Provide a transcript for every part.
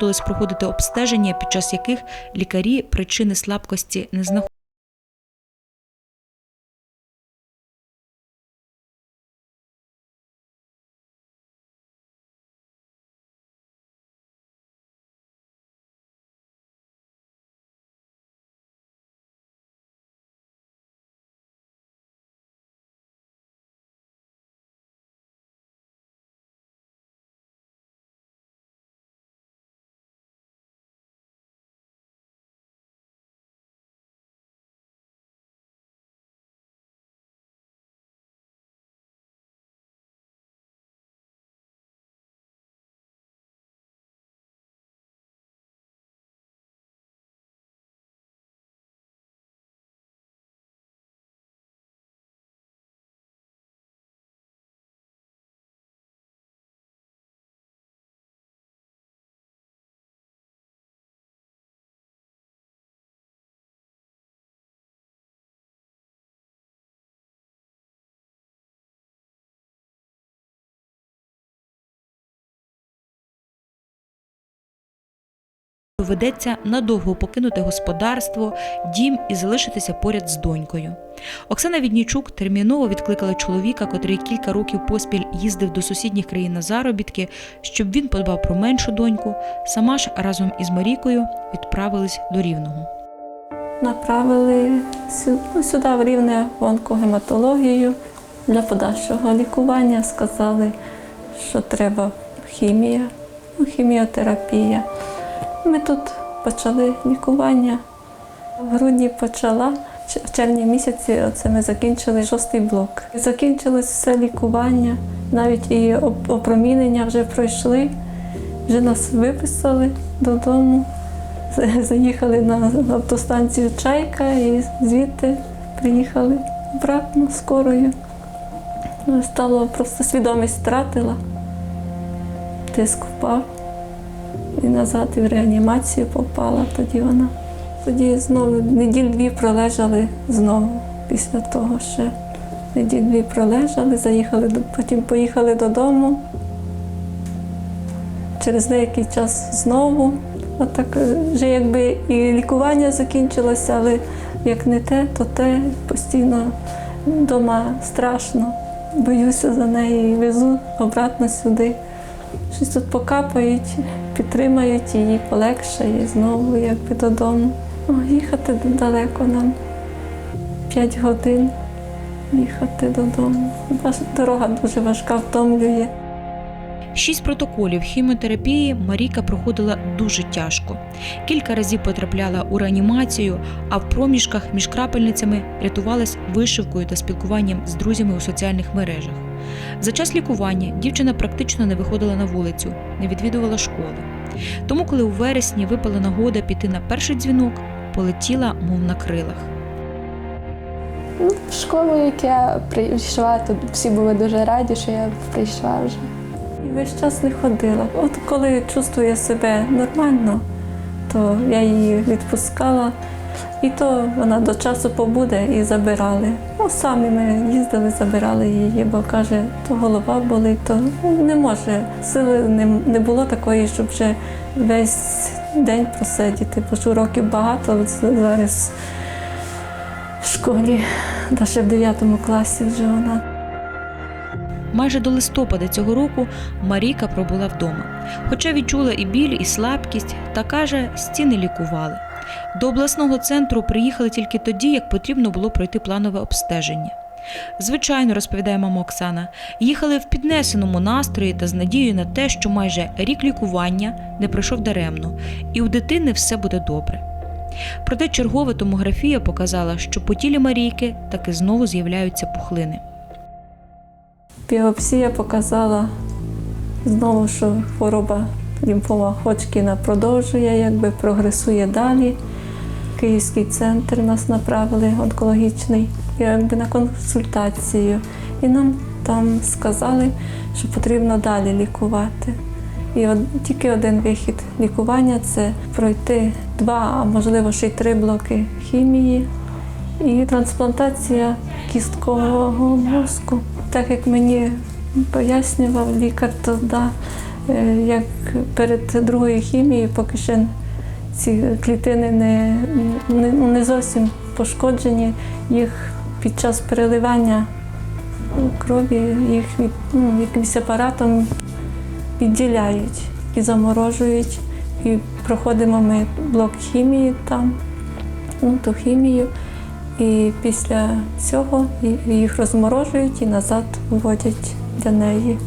Доводилось проходити обстеження, під час яких лікарі причини слабкості не знаходили. Доведеться надовго покинути господарство, дім і залишитися поряд з донькою. Оксана Віднічук терміново відкликала чоловіка, котрий кілька років поспіль їздив до сусідніх країн на заробітки, щоб він подбав про меншу доньку. Сама ж разом із Марійкою відправились до Рівного. Направили ну, сюди в рівне в онкогематологію для подальшого лікування. Сказали, що треба хімія, ну, хіміотерапія. Ми тут почали лікування. В грудні почала, в червні місяці оце ми закінчили шостий блок. Закінчилось все лікування, навіть і опромінення вже пройшли. Вже нас виписали додому. Заїхали на автостанцію Чайка і звідти приїхали обратно скорою. Стало просто свідомість втратила, тиск впав і назад і в реанімацію попала. Тоді вона. Тоді знову неділь-дві пролежали знову після того ще. Неділь-дві пролежали, заїхали, потім поїхали додому. Через деякий час знову. Отак е, вже якби і лікування закінчилося, але як не те, то те постійно вдома страшно. Боюся за неї і везу обратно сюди. Щось тут покапають, підтримають її, полегшає і знову якби додому. О, їхати далеко нам. П'ять годин їхати додому. Дорога дуже важка, втомлює. Шість протоколів хіміотерапії Марійка проходила дуже тяжко. Кілька разів потрапляла у реанімацію, а в проміжках між крапельницями рятувалась вишивкою та спілкуванням з друзями у соціальних мережах. За час лікування дівчина практично не виходила на вулицю, не відвідувала школи. Тому, коли у вересні випала нагода піти на перший дзвінок, полетіла, мов на крилах. Ну, В школу, як я прийшла, то всі були дуже раді, що я прийшла вже. І весь час не ходила. От коли чувствує себе нормально, то я її відпускала, і то вона до часу побуде і забирали. Ну, самі ми їздили, забирали її, бо каже, то голова болить, то не може. Сили не, не було такої, щоб вже весь день просидіти, бо ж уроків багато зараз в школі, навіть в 9 класі вже вона. Майже до листопада цього року Марійка пробула вдома. Хоча відчула і біль, і слабкість, та каже, стіни лікували. До обласного центру приїхали тільки тоді, як потрібно було пройти планове обстеження. Звичайно, розповідає мама Оксана, їхали в піднесеному настрої та з надією на те, що майже рік лікування не пройшов даремно, і у дитини все буде добре. Проте чергова томографія показала, що по тілі Марійки таки знову з'являються пухлини. Біопсія показала знову, що хвороба лімфома Ходжкіна продовжує, якби прогресує далі. Київський центр нас направили онкологічний якби на консультацію. І нам там сказали, що потрібно далі лікувати. І от, тільки один вихід лікування це пройти два, а можливо ще й три блоки хімії і трансплантація кісткового мозку. Так як мені пояснював лікар, то да, Як перед другою хімією, поки ще ці клітини не, не, не зовсім пошкоджені, їх під час переливання крові їх від, ну, якимось апаратом відділяють і заморожують. І проходимо ми блок хімії там, ну, ту хімію. І після цього їх розморожують і назад вводять для неї.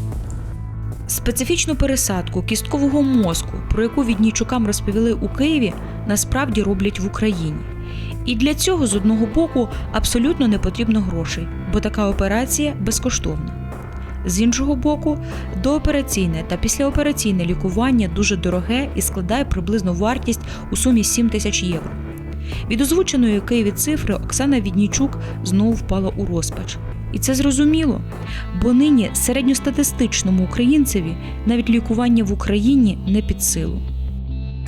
Специфічну пересадку кісткового мозку, про яку Віднійчукам розповіли у Києві, насправді роблять в Україні. І для цього з одного боку абсолютно не потрібно грошей, бо така операція безкоштовна. З іншого боку, доопераційне та післяопераційне лікування дуже дороге і складає приблизно вартість у сумі 7 тисяч євро. Від озвученої Києві цифри Оксана Віднійчук знову впала у розпач. І це зрозуміло, бо нині середньостатистичному українцеві навіть лікування в Україні не під силу.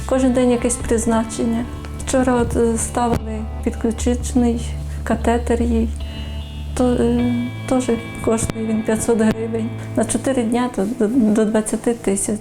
Кожен день якесь призначення. Вчора от е, ставили підключичний катетер їй. То е, теж коштує він 500 гривень. На 4 дня то до, до 20 тисяч.